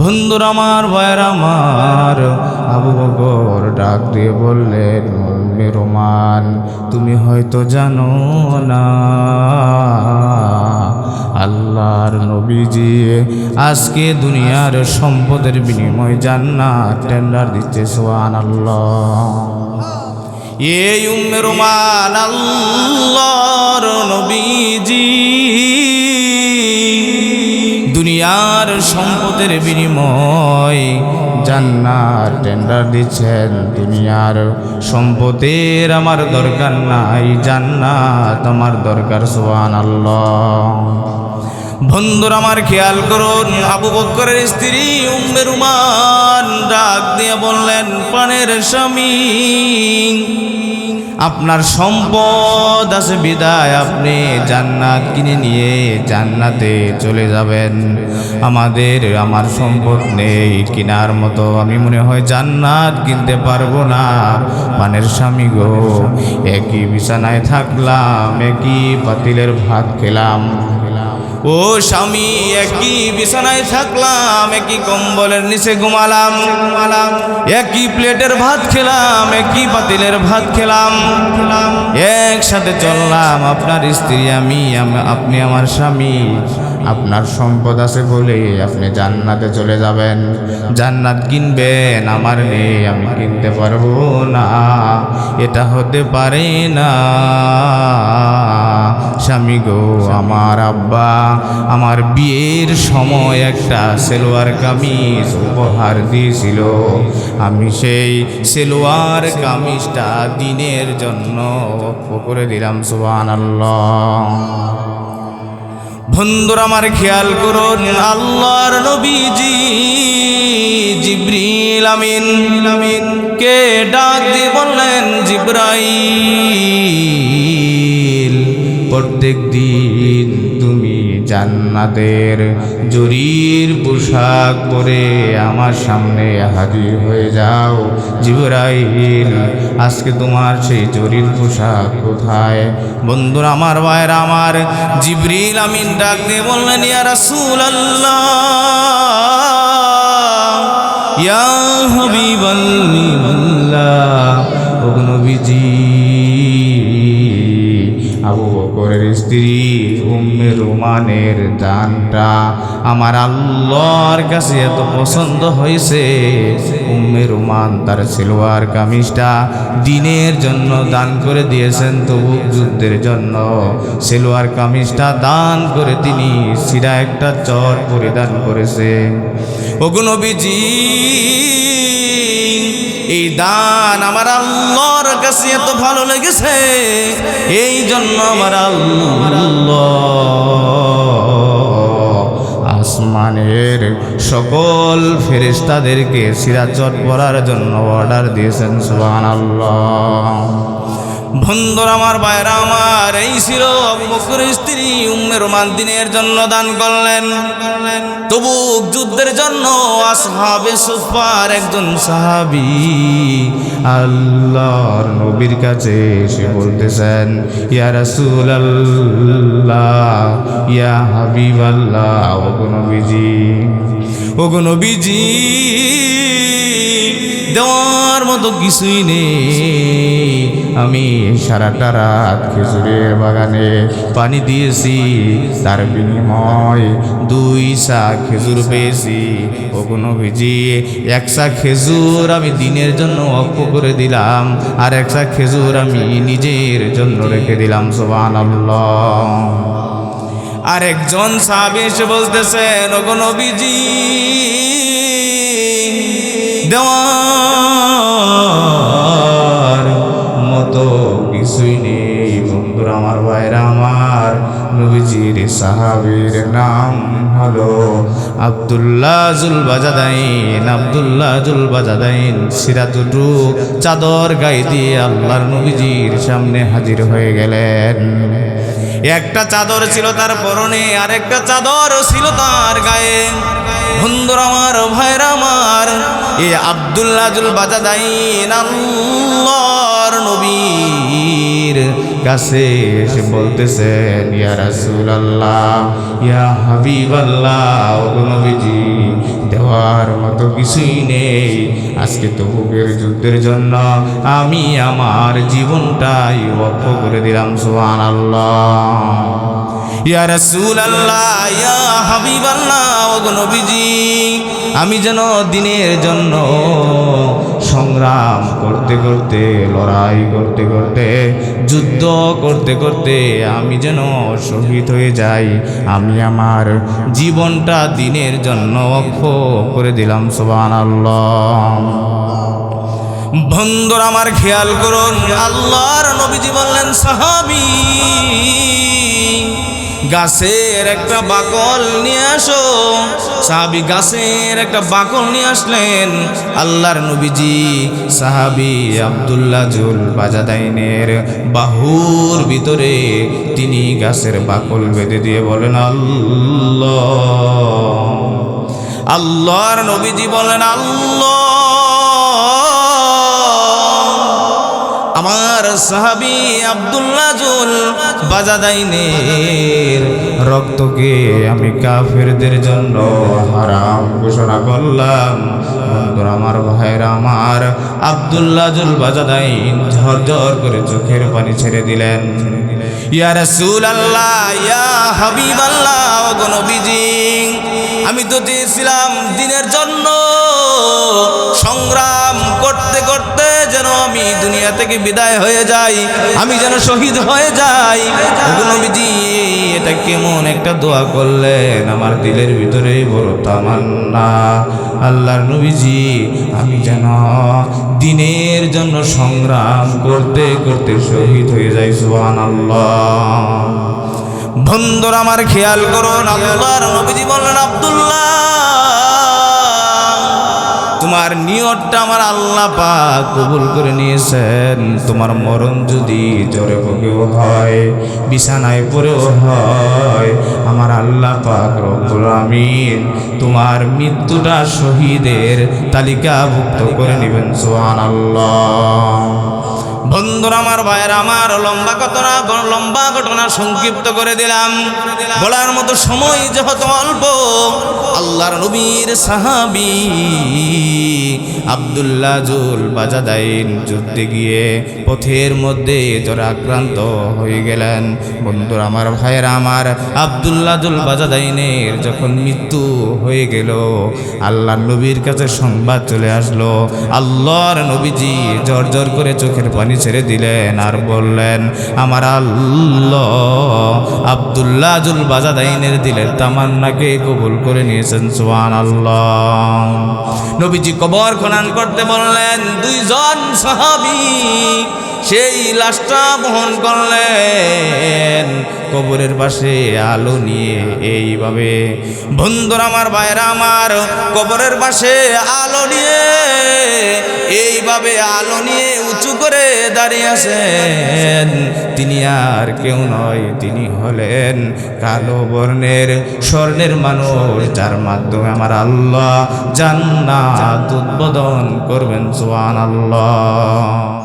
বন্ধুর আমার ভয়ের আমার, আবু বকর ডাক দিয়ে বললেন মেরোমান তুমি হয়তো জানো না, আল্লাহর নবীজি আজকে দুনিয়ার সম্পদের বিনিময় জান্নাত টেন্ডার দিচ্ছে সোয়ান আল্লাহ এই উম্মে রোমান, আল্লাহর নবীজি দুনিয়ার সম্পদের বিনিময়। জান্নার টেন্ডার দিচ্ছেন দুনিয়ার সম্পদের। আমার দরকার নাই জান্নাত, আমার দরকার সোয়ান আল্লাহ বন্ধুর আমার খেয়াল করুন আবু বক্করের স্ত্রী উম্মে রুমান ডাক দিয়ে বললেন প্রাণের স্বামী, আপনার সম্পদ আছে, বিদায়। আপনি জান্নাত কিনে নিয়ে জান্নাতে চলে যাবেন। আমাদের, আমার সম্পদ নেই কেনার মতো। আমি মনে হয় জান্নাত কিনতে পারব না। পানের স্বামী গো, একই বিছানায় থাকলাম, একই পাতিলের ভাত খেলাম। ও স্বামী, একই বিছানায় থাকলাম, একই কম্বলের নিচে ঘুমালাম ঘুমালাম একই প্লেটের ভাত খেলাম, একই পাতিলের ভাত খেলাম খেলাম একসাথে চললাম, আপনার স্ত্রী, আমি আপনি আমার স্বামী, আপনার সম্পদ আছে বলে আপনি জান্নাতে চলে যাবেন, জান্নাত কিনবেন, আমার নেই আমি কিনতে পারব না, এটা হতে পারে না। স্বামী গো, আমার আব্বা, আমার বিয়ের সময় একটা সেলোয়ার কামিজ উপহার দিয়েছিল। আমি সেই সেলোয়ার কামিজটা দিনের জন্য করে দিলাম সুবান বন্ধুর আমার খেয়াল করুন, আল্লাহর নবীজি জিব্রিল আমিন আমিন। কে ডাক দিয়ে বললেন, জিব্রাইল। প্রত্যেক দিন তুমি জান্নাতের জরির পোশাক পরে আমার সামনে হাজির হয়ে যাও। জিবরাইল, আজকে তোমার সেই জরির পোশাক কোথায়? বন্ধুরা, আমার ভাইয়ের, আমার জিবরিল আমিন ডাক দিয়ে বললেন, ইয়া রাসূল আল্লাহ ইয়া হাবিবাল্লাহ ও রোমানের দানটা আমার আল্লাহর কাছে এত পছন্দ হয়েছে উম্মে রোমান তার সিলওয়ার কামিজটা দিনের জন্য দান করে দিয়েছেন, তবু যুদ্ধের জন্য। সিলওয়ার কামিজটা দান করে তিনি সিরা একটা চর পরিধান করেছে ওগুনবীজি এই দান আমার আল্লাহর কাছে এত ভালো লেগেছে। এই জন্য আমার আল্লাহ আসমানের সকল ফেরিস্তাদেরকে সিরাজ পড়ার জন্য অর্ডার দিয়েছেন সুবহান আল্লাহ বন্ধুর আমার বাইরা আমার, এই ছিল আবু বকরের স্ত্রী উম্মে রোমান দিনের জন্য দান করলেন। তবু যুদ্ধের জন্য আসহাবে সুফার একজন সাহাবি আল্লাহর নবীর কাছে এসে বলতেছেন, ইয়া রাসূল আল্লাহ ইয়া হাবিব আল্লাহ ওগো নবীজি ওগো নবীজি দেওয়ার মতো কিছুই নেই। আমি সারাটা রাত খেজুরের বাগানে পানি দিয়েছি, তার বিনিময় দুই সা খেজুর পেয়েছি। ও কোনো ভিজি এক সা খেজুর আমি দিনের জন্য অক্ষ করে দিলাম, আর এক সা খেজুর আমি নিজের জন্য রেখে দিলাম সোবান আর একজন এসে বলতেছেন ও কোনো বিজি দেওয়ার নবীজির সাহাবীর নাম হলো Abdullah Zul Bajadain Abdullah Zul Bajadain সিরাতুটু চাদর গায়ে দিয়ে আল্লাহর নবীজির সামনে হাজির হয়ে গেলেন। একটা চাদর ছিল তার পরনে আর একটা চাদর ছিল তার গায়ে। বন্ধুর আমার ভাইরা আমার, এ আব্দুল্লাজুল বাজাদাইন আল্লাহর নবীর কাছে এসে বলতেছেন, ইয়া রাসুল আল্লাহ ইয়া হাবিব আল্লাহ নবীজি, দেওয়ার মতো কিছুই নেই। আজকে তবুকের যুদ্ধের জন্য আমি আমার জীবনটাই অক্ষ করে দিলাম, সুবহানাল্লাহ। ইয়া রাসুল আল্লাহ ইয়া হাবিবাল্লাহ, ও নবীজি, আমি যেন দিনের জন্য সংগ্রাম করতে করতে, লড়াই করতে করতে, যুদ্ধ করতে করতে আমি যেন শহীদ হয়ে যাই। আমি আমার জীবনটা দিনের জন্য অক্ষ করে দিলাম, সুবহানাল্লাহ। বন্ধুর, আমার খেয়াল করুন, আল্লাহর নবীজি বললেন, সাহাবি গাছের একটা বাকল নিয়ে আসো। সাহাবি গাছের একটা বাকল নিয়ে আসলেন। আল্লাহর নবীজি সাহাবি আব্দুল্লাহ জুল বাজাদাইনের বাহুর ভিতরে তিনি গাছের বাকল বেঁধে দিয়ে বলেন, আল্লাহ। আল্লাহর নবীজি বলেন, আল্লাহ। আমার সাহাবি আব্দুল্লাহ জুল বাজাদাইনের রক্তকে আমি কাফেরদের জন্য হারাম ঘোষণা করলাম। বন্ধুরা, আমার ভাইরা আমার আব্দুল্লাহ জুল বাজাদাইন ঝরঝর করে চোখের পানি ছেড়ে দিলেন। ইয়া রাসূল আল্লাহ ইয়া হাবিব আল্লাহ নবীজি, আমি তো চেয়েছিলাম দিনের জন্য সংগ্রাম করতে করতে যেন আমি দুনিয়া থেকে বিদায় হয়ে যাই, আমি যেন শহীদ হয়ে যাই। নবীজি, এটা কেমন একটা দোয়া করলেন। আমার দিলের ভিতরে বড় তামান্না। আল্লাহর নবীজি, আমি যেন দিনের জন্য সংগ্রাম করতে করতে শহীদ হয়ে যাই, সুবহানাল্লাহ। বন্ধুরা, আমার খেয়াল করুন, আল্লাহর নবীজি বললেন, আব্দুল্লাহ তোমার নিয়তটা আমার আল্লাহ পাক কবুল করে নিয়েছেন। তোমার মরণ যদি জ্বরে ভোগেও হয়, বিছানায় পড়েও হয়, আমার আল্লাহ পাক রব্বুল আমিন তোমার মৃত্যুটা শহীদের তালিকাভুক্ত করে নেবেন সোহান আল্লাহ বন্ধুরা, আমার ভাইয়ের, আমার লম্বা ঘটনা লম্বা ঘটনা সংক্ষিপ্ত করে দিলাম। বলার মতো সময় যেহেতু অল্প, আল্লাহর নবীর সাহাবি আব্দুল্লাহ জুল বাজাদাইন যুদ্ধে গিয়ে পথের মধ্যে জ্বরে আক্রান্ত হয়ে গেলেন। বন্ধুরা আমার, ভাইয়ের আমার, আব্দুল্লাহ জুল বাজাদাইনের যখন মৃত্যু হয়ে গেল, আল্লাহ নবীর কাছে সংবাদ চলে আসলো। আল্লাহর নবীজি জর জর করে চোখের পানি ছেড়ে দিলেন আর বললেন, আমার আল্লাহ আব্দুল্লাহ জুল বাজাদাইনের দিলের তামান্নাকে কবুল করে নিয়েছেন সোহান আল্লাহ নবীজি কবর খনন করতে বললেন দুইজন সাহাবি সেই লাশটা বহন করলেন। কবরের পাশে আলো নিয়ে এইভাবে। বন্ধুর আমার ভাইরা আমার, কবরের পাশে আলো নিয়ে এইভাবে আলো নিয়ে উঁচু করে দাঁড়িয়ে আছেন। তিনি আর কেউ নয়, তিনি হলেন কালো বর্ণের স্বর্ণের মানুষ, যার মাধ্যমে আমার আল্লাহ জান্নাত উদ্বোধন করবেন সোয়ান আল্লাহ